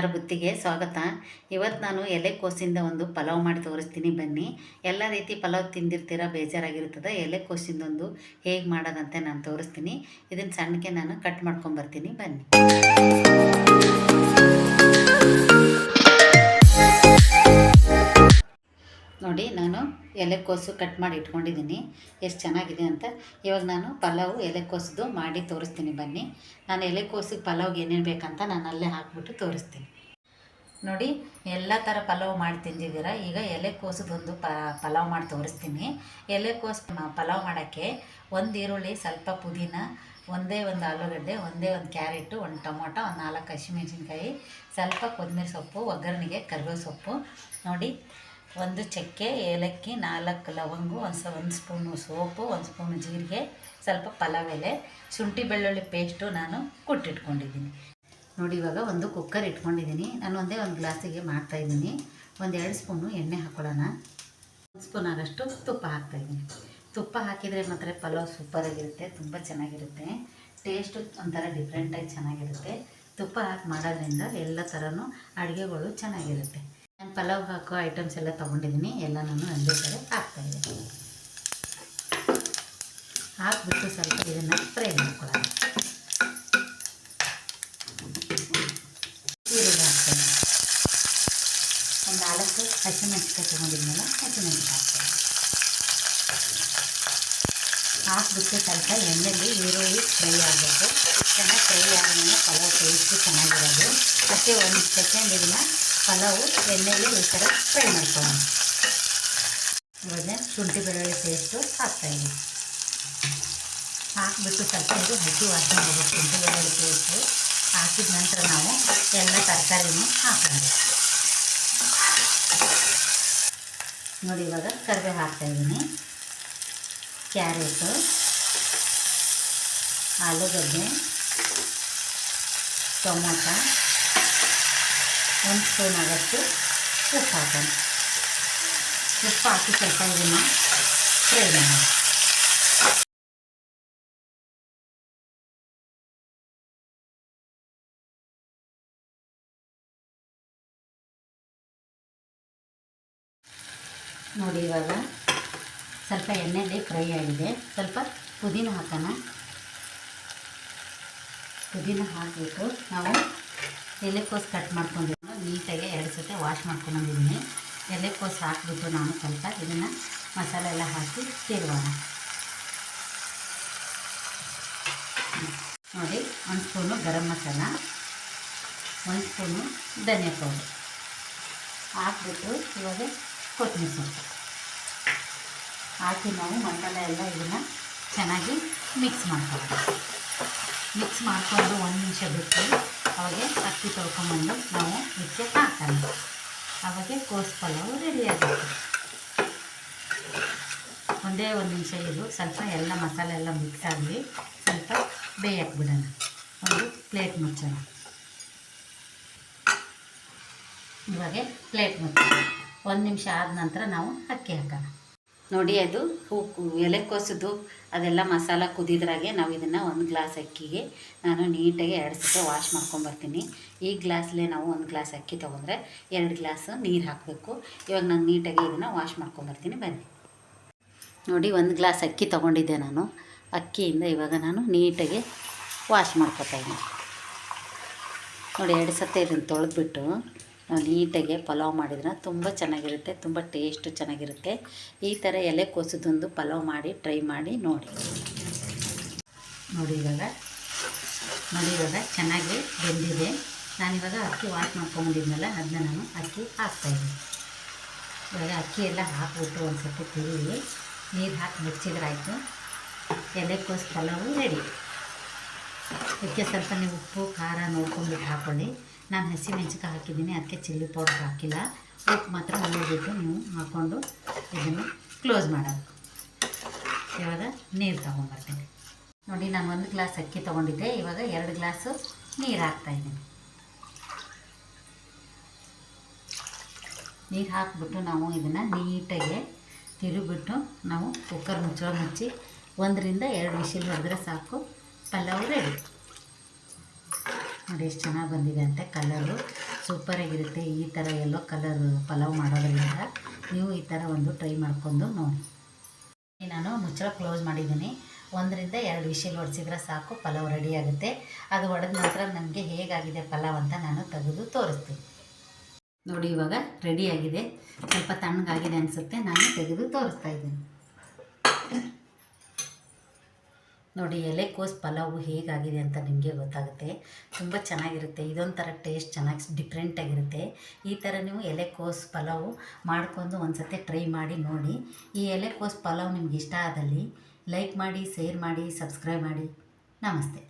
ಆಹಾರ ಬುತ್ತಿಗೆ ಸ್ವಾಗತ. ಇವತ್ತು ನಾನು ಎಲೆಕೋಸಿಂದ ಒಂದು ಪಲಾವ್ ಮಾಡಿ ತೋರಿಸ್ತೀನಿ, ಬನ್ನಿ. ಎಲ್ಲ ರೀತಿ ಪಲಾವ್ ತಿಂದಿರ್ತೀರ ಬೇಜಾರಾಗಿರ್ತದೆ ಎಲೆಕೋಸಿಂದ ಒಂದು ಹೇಗೆ ಮಾಡೋದಂತೆ ನಾನು ತೋರಿಸ್ತೀನಿ. ಇದನ್ನು ಸಣ್ಣಕ್ಕೆ ನಾನು ಕಟ್ ಮಾಡ್ಕೊಂಬರ್ತೀನಿ ಬನ್ನಿ. ನೋಡಿ ನಾನು ಎಲೆಕೋಸು ಕಟ್ ಮಾಡಿ ಇಟ್ಕೊಂಡಿದ್ದೀನಿ. ಎಷ್ಟು ಚೆನ್ನಾಗಿದೆ ಅಂತ. ಇವಾಗ ನಾನು ಪಲಾವು ಎಲೆಕೋಸದು ಮಾಡಿ ತೋರಿಸ್ತೀನಿ ಬನ್ನಿ. ನಾನು ಎಲೆಕೋಸಿಗೆ ಪಲಾವ್ಗೆ ಏನೇನು ಬೇಕಂತ ನಾನು ಅಲ್ಲೇ ಹಾಕ್ಬಿಟ್ಟು ತೋರಿಸ್ತೀನಿ. ನೋಡಿ, ಎಲ್ಲ ಥರ ಪಲಾವ್ ಮಾಡಿ ತಿಂದಿದ್ದೀರ? ಈಗ ಎಲೆಕೋಸದೊಂದು ಪ, ಪಲಾವ್ ಮಾಡಿ ತೋರಿಸ್ತೀನಿ. ಎಲೆಕೋಸು ಪಲಾವ್ ಮಾಡೋಕ್ಕೆ ಒಂದು ಈರುಳ್ಳಿ, ಸ್ವಲ್ಪ ಪುದೀನ, ಒಂದೇ ಒಂದು ಆಲೂಗಡ್ಡೆ, ಒಂದೇ ಒಂದು ಕ್ಯಾರೆಟು, ಒಂದು ಟೊಮೊಟೊ, ಒಂದು ನಾಲ್ಕು ಹಸಿಮೆಣ್ಸಿನ್ಕಾಯಿ, ಸ್ವಲ್ಪ ಕೊತ್ತಂಬರಿ ಸೊಪ್ಪು, ಒಗ್ಗರಣೆಗೆ ಕರಿಬೇವು ಸೊಪ್ಪು. ನೋಡಿ ಒಂದು ಚಕ್ಕೆ, ಏಲಕ್ಕಿ, ನಾಲ್ಕು ಲವಂಗು ಒಂದು ಸ ಒಂದು ಸ್ಪೂನು ಸೋಪು, ಒಂದು ಸ್ಪೂನು ಜೀರಿಗೆ, ಸ್ವಲ್ಪ ಪಲಾವ್ ಎಲೆ ಶುಂಠಿ ಬೆಳ್ಳುಳ್ಳಿ ಪೇಸ್ಟು ನಾನು ಕುಟ್ಟಿಟ್ಕೊಂಡಿದ್ದೀನಿ. ನೋಡಿ, ಇವಾಗ ಒಂದು ಕುಕ್ಕರ್ ಇಟ್ಕೊಂಡಿದ್ದೀನಿ. ನಾನು ಒಂದೇ ಒಂದು ಗ್ಲಾಸಿಗೆ ಮಾಡ್ತಾಯಿದ್ದೀನಿ ಒಂದು ಎರಡು ಸ್ಪೂನು ಎಣ್ಣೆ ಹಾಕೊಳ್ಳೋಣ. ಒಂದು ಸ್ಪೂನ್ ಆಗಷ್ಟು ತುಪ್ಪ ಹಾಕ್ತಾಯಿದ್ದೀನಿ ತುಪ್ಪ ಹಾಕಿದರೆ ಮಾತ್ರ ಪಲಾವ್ ಸೂಪರಾಗಿರುತ್ತೆ ತುಂಬ ಚೆನ್ನಾಗಿರುತ್ತೆ. ಟೇಸ್ಟು ಒಂಥರ ಡಿಫ್ರೆಂಟಾಗಿ ಚೆನ್ನಾಗಿರುತ್ತೆ. ತುಪ್ಪ ಹಾಕಿ ಮಾಡೋದ್ರಿಂದ ಎಲ್ಲ ಥರನೂ ಅಡುಗೆಗಳು ಚೆನ್ನಾಗಿರುತ್ತೆ. ನಾನು ಪಲಾವ್ ಹಾಕೋ ಐಟಮ್ಸ್ ಎಲ್ಲ ತೊಗೊಂಡಿದ್ದೀನಿ ಎಲ್ಲ ನಾನು ಒಂದೇ ಕಡೆ ಹಾಕ್ತಾಯಿದ್ದೀನಿ ಹಾಕ್ಬಿಟ್ಟು ಸ್ವಲ್ಪ ಇದನ್ನು ಫ್ರೈ ಮಾಡ್ಕೊಳ್ಳೋಣ. ಈರುಳ್ಳಿ ಹಾಕ್ತೀನಿ. ಒಂದು ನಾಲ್ಕು ಹಸಿಮೆಣಸಿಕಾಯಿ ತೊಗೊಂಡಿದ್ಮೇಲೆ ಹಸಿಮೆಣಸಿಕಾಯಿ ಹಾಕ್ತೀನಿ. ಹಾಕ್ಬಿಟ್ಟು ಸ್ವಲ್ಪ ಎಣ್ಣೆಲಿ ಈರುಳ್ಳಿ ಫ್ರೈ ಆಗಬೇಕು. ಚೆನ್ನಾಗಿ ಫ್ರೈ ಆದಮೇಲೆ ಪಲಾವ್ ಟೇಸ್ಟು ಚೆನ್ನಾಗಿರೋದು. ಮತ್ತು ಒಂದು ಸೆಕೆಂಡ್ ಇದನ್ನು ಪಲಾವು ಎಣ್ಣೆಯಲ್ಲಿ ಈ ಥರ ಫ್ರೈ ಮಾಡ್ಕೊಳ್ಳೋಣ. ಇವಾಗ ಶುಂಠಿ ಬೆಳ್ಳುಳ್ಳಿ ಪೇಸ್ಟು ಹಾಕ್ತಾಯಿದ್ದೀನಿ ಹಾಕಿಬಿಟ್ಟು ಸ್ವಲ್ಪ ಇದು ಹಸಿ ವಾಸನೆ ಶುಂಠಿ ಬೆಳ್ಳುಳ್ಳಿ ಪೇಸ್ಟು ಹಾಕಿದ ನಂತರ ನಾವು ಎಲ್ಲ ತರಕಾರಿನೂ ಹಾಕೋಣ. ನೋಡಿ, ಇವಾಗ ಕರಿಬೇವು ಹಾಕ್ತಾಯಿದ್ದೀನಿ ಕ್ಯಾರೆಟು, ಆಲೂಗಡ್ಡೆ, ಟೊಮೊಟೊ ಒಂದು ಸ್ಪೂನ್ ಆಗೋಷ್ಟು ಉಪ್ಪು ಹಾಕೋಣ. ಉಪ್ಪು ಹಾಕಿ ಸ್ವಲ್ಪ ಇದನ್ನು ಫ್ರೈ ಮಾಡೋಣ. ನೋಡಿ ಇವಾಗ ಸ್ವಲ್ಪ ಎಣ್ಣೆಯಲ್ಲಿ ಫ್ರೈ ಆಗಿದೆ. ಸ್ವಲ್ಪ ಪುದೀನ ಹಾಕೋಣ. ಪುದೀನ ಹಾಕಿಬಿಟ್ಟು ನಾವು ಎಲೆಕೋಸ್ ಕಟ್ ಮಾಡ್ಕೊಂಡಿದ್ದು ನೀಟಾಗಿ ಎರಡು ಸತಿ ವಾಶ್ ಮಾಡ್ಕೊಂಡಿದ್ದೀನಿ ಎಲೆಕೋಸು ಹಾಕಿಬಿಟ್ಟು ನಾನು ಸ್ವಲ್ಪ ಇದನ್ನು ಮಸಾಲೆ ಎಲ್ಲ ಹಾಕಿ ತಿರುಗೋಣ. ನೋಡಿ, ಒಂದು ಸ್ಪೂನು ಗರಂ ಮಸಾಲ, ಒಂದು ಸ್ಪೂನು ಧನಿಯಾ ಪೌಡರ್. ಹಾಕ್ಬಿಟ್ಟು ಇವಾಗ ಕೊತ್ತಂಬರಿ ಸೊಪ್ಪು. ಹಾಕಿ ನಾವು ಮಸಾಲೆ ಎಲ್ಲ ಇದನ್ನು ಚೆನ್ನಾಗಿ ಮಿಕ್ಸ್ ಮಾಡ್ಕೊಳ್ಳೋಣ. ಮಿಕ್ಸ್ ಮಾಡಿಕೊಂಡು ಒಂದು ನಿಮಿಷ ಬಿಟ್ಟು ಅವಾಗೆ ಅಕ್ಕಿ ತೊಳ್ಕೊಂಬಂದು ನಾವು ಇದಕ್ಕೆ ಹಾಕೋಣ. ಅವಾಗೆ ಕೋಸು ಪಲಾವು ರೆಡಿ ಆಗುತ್ತೆ. ಒಂದೇ ಒಂದು ನಿಮಿಷ ಇದು ಸ್ವಲ್ಪ ಎಲ್ಲ ಮಸಾಲೆ ಎಲ್ಲ ಮಿಕ್ಸ್ ಆಗಲಿ ಸ್ವಲ್ಪ ಬೇಯಕ್ಕೆ ಬಿಡೋಣ. ಒಂದು ಪ್ಲೇಟ್ ಮುಚ್ಚೋಣ. ಇವಾಗೆ ಪ್ಲೇಟ್ ಮುಚ್ಚೋಣ. ಒಂದು ನಿಮಿಷ ಆದ ನಂತರ ನಾವು ಅಕ್ಕಿ ಹಾಕೋಣ. ನೋಡಿ, ಅದು ಹೂ ಎಲೆಕೋಸದು ಅದೆಲ್ಲ ಮಸಾಲ ಕುದಿದ್ರಾಗೆ ನಾವು ಇದನ್ನು ಒಂದು ಗ್ಲಾಸ್ ಅಕ್ಕಿಗೆ ನಾನು ನೀಟಾಗಿ ಎರಡು ಸತಿ ವಾಶ್ ಮಾಡ್ಕೊಂಬರ್ತೀನಿ ಈ ಗ್ಲಾಸಲ್ಲೇ ನಾವು ಒಂದು ಗ್ಲಾಸ್ ಅಕ್ಕಿ ತೊಗೊಂಡ್ರೆ ಎರಡು ಗ್ಲಾಸ್ ನೀರು ಹಾಕಬೇಕು. ಇವಾಗ ನಾನು ನೀಟಾಗಿ ಇದನ್ನು ವಾಶ್ ಮಾಡ್ಕೊಂಬರ್ತೀನಿ ಬನ್ನಿ. ನೋಡಿ, ಒಂದು ಗ್ಲಾಸ್ ಅಕ್ಕಿ ತೊಗೊಂಡಿದ್ದೆ ನಾನು. ಅಕ್ಕಿಯಿಂದ ಇವಾಗ ನಾನು ನೀಟಾಗಿ ವಾಶ್ ಮಾಡ್ಕೊತಾ ಇದ್ದೀನಿ. ನೋಡಿ, ಎರಡು ಸತಿ ಇದನ್ನು ತೊಳೆದ್ಬಿಟ್ಟು ನೀಟಾಗಿ ಪಲಾವ್ ಮಾಡಿದ್ರೆ ತುಂಬ ಚೆನ್ನಾಗಿರುತ್ತೆ, ತುಂಬ ಟೇಸ್ಟು ಚೆನ್ನಾಗಿರುತ್ತೆ. ಈ ಥರ ಎಲೆ ಕೋಸದೊಂದು ಪಲಾವ್ ಮಾಡಿ, ಟ್ರೈ ಮಾಡಿ ನೋಡಿ. ನೋಡಿ ಇವಾಗ ನೋಡಿ ಇವಾಗ ಚೆನ್ನಾಗಿ ಬೆಂದಿದೆ. ನಾನಿವಾಗ ಅಕ್ಕಿ ವಾಶ್ ಮಾಡ್ಕೊಂಬಂದಿದ್ನಲ್ಲ ಅದನ್ನ ನಾನು ಅಕ್ಕಿ ಹಾಕ್ತಾಯಿದ್ದೀನಿ. ಇವಾಗ ಅಕ್ಕಿ ಎಲ್ಲ ಹಾಕಿಬಿಟ್ಟು ಒಂದು ಸ್ವಲ್ಪ ತಿರುಗಿ ನೀರು ಹಾಕಿ ಮುಚ್ಚಿದ್ರಾಯಿತು ಎಲೆಕೋಸು ಪಲಾವು ರೆಡಿ ಇದಕ್ಕೆ ಸ್ವಲ್ಪ ನೀವು ಉಪ್ಪು, ಖಾರ ನೋಡ್ಕೊಂಡ್ಬಿಟ್ಟು ಹಾಕ್ಕೊಳ್ಳಿ ನಾನು ಹಸಿಮೆಣ್ಸಿಕಾಯಿ ಹಾಕಿದ್ದೀನಿ, ಅದಕ್ಕೆ ಚಿಲ್ಲಿ ಪೌಡರ್ ಹಾಕಿಲ್ಲ. ಉಪ್ಪು ಮಾತ್ರ ಉಳಿದಿಟ್ಟು ನೀವು ಹಾಕ್ಕೊಂಡು ಇದನ್ನು ಕ್ಲೋಸ್ ಮಾಡೋದು. ಇವಾಗ ನೀರು ತೊಗೊಂಡ್ಬರ್ತೀನಿ ನೋಡಿ, ನಾನು ಒಂದು ಗ್ಲಾಸ್ ಅಕ್ಕಿ ತೊಗೊಂಡಿದ್ದೆ, ಇವಾಗ ಎರಡು ಗ್ಲಾಸು ನೀರು ಹಾಕ್ತಾಯಿದ್ದೀನಿ ನೀರು ಹಾಕ್ಬಿಟ್ಟು ನಾವು ಇದನ್ನು ನೀಟಾಗಿ ತಿರುಗಿಬಿಟ್ಟು ನಾವು ಕುಕ್ಕರ್ ಮುಚ್ಚಳ ಮುಚ್ಚಿ ಒಂದರಿಂದ ಎರಡು ವಿಷಲ್ ಹೊಡೆದ್ರೆ ಸಾಕು, ಪಲಾವ್ ರೆಡಿ ನೋಡಿ ಎಷ್ಟು ಚೆನ್ನಾಗಿ ಬಂದಿದೆ ಅಂತ. ಕಲರು ಸೂಪರಾಗಿರುತ್ತೆ ಈ ಥರ ಎಲ್ಲೋ ಕಲರ್ ಪಲಾವ್ ಮಾಡೋದ್ರಿಂದ ನೀವು ಈ ಥರ ಒಂದು ಟ್ರೈ ಮಾಡ್ಕೊಂಡು ನೋಡಿ. ನಾನು ಮುಚ್ಚಳ ಕ್ಲೋಸ್ ಮಾಡಿದ್ದೀನಿ. ಒಂದರಿಂದ ಎರಡು ವಿಷಲ್ ಹೊಡೆಸಿದ್ರೆ ಸಾಕು, ಪಲಾವ್ ರೆಡಿ ಆಗುತ್ತೆ. ಅದು ಹೊಡೆದ ನಂತರ ನನಗೆ ಹೇಗಾಗಿದೆ ಪಲಾವ್ ಅಂತ ನಾನು ತೆಗೆದು ತೋರಿಸ್ತೀನಿ. ನೋಡಿ ಇವಾಗ ರೆಡಿಯಾಗಿದೆ ಸ್ವಲ್ಪ ತಣ್ಣಗಾಗಿದೆ ಅನಿಸುತ್ತೆ, ನಾನು ತೆಗೆದು ತೋರಿಸ್ತಾ ಇದ್ದೀನಿ. ನೋಡಿ ಎಲೆಕೋಸು ಪಲಾವು ಹೇಗಾಗಿದೆ ಅಂತ ನಿಮಗೆ ಗೊತ್ತಾಗುತ್ತೆ. ತುಂಬ ಚೆನ್ನಾಗಿರುತ್ತೆ. ಇದೊಂಥರ ಟೇಸ್ಟ್ ಚೆನ್ನಾಗಿ ಡಿಫ್ರೆಂಟಾಗಿರುತ್ತೆ ಈ ಥರ ನೀವು ಎಲೆಕೋಸು ಪಲಾವು ಮಾಡ್ಕೊಂಡು ಒಂದು ಸತಿ ಟ್ರೈ ಮಾಡಿ ನೋಡಿ. ಈ ಎಲೆಕೋಸು ಪಲಾವ್ ನಿಮ್ಗೆ ಇಷ್ಟ ಆದಲ್ಲಿ ಲೈಕ್ ಮಾಡಿ ಶೇರ್ ಮಾಡಿ ಸಬ್ಸ್ಕ್ರೈಬ್ ಮಾಡಿ. ನಮಸ್ತೆ.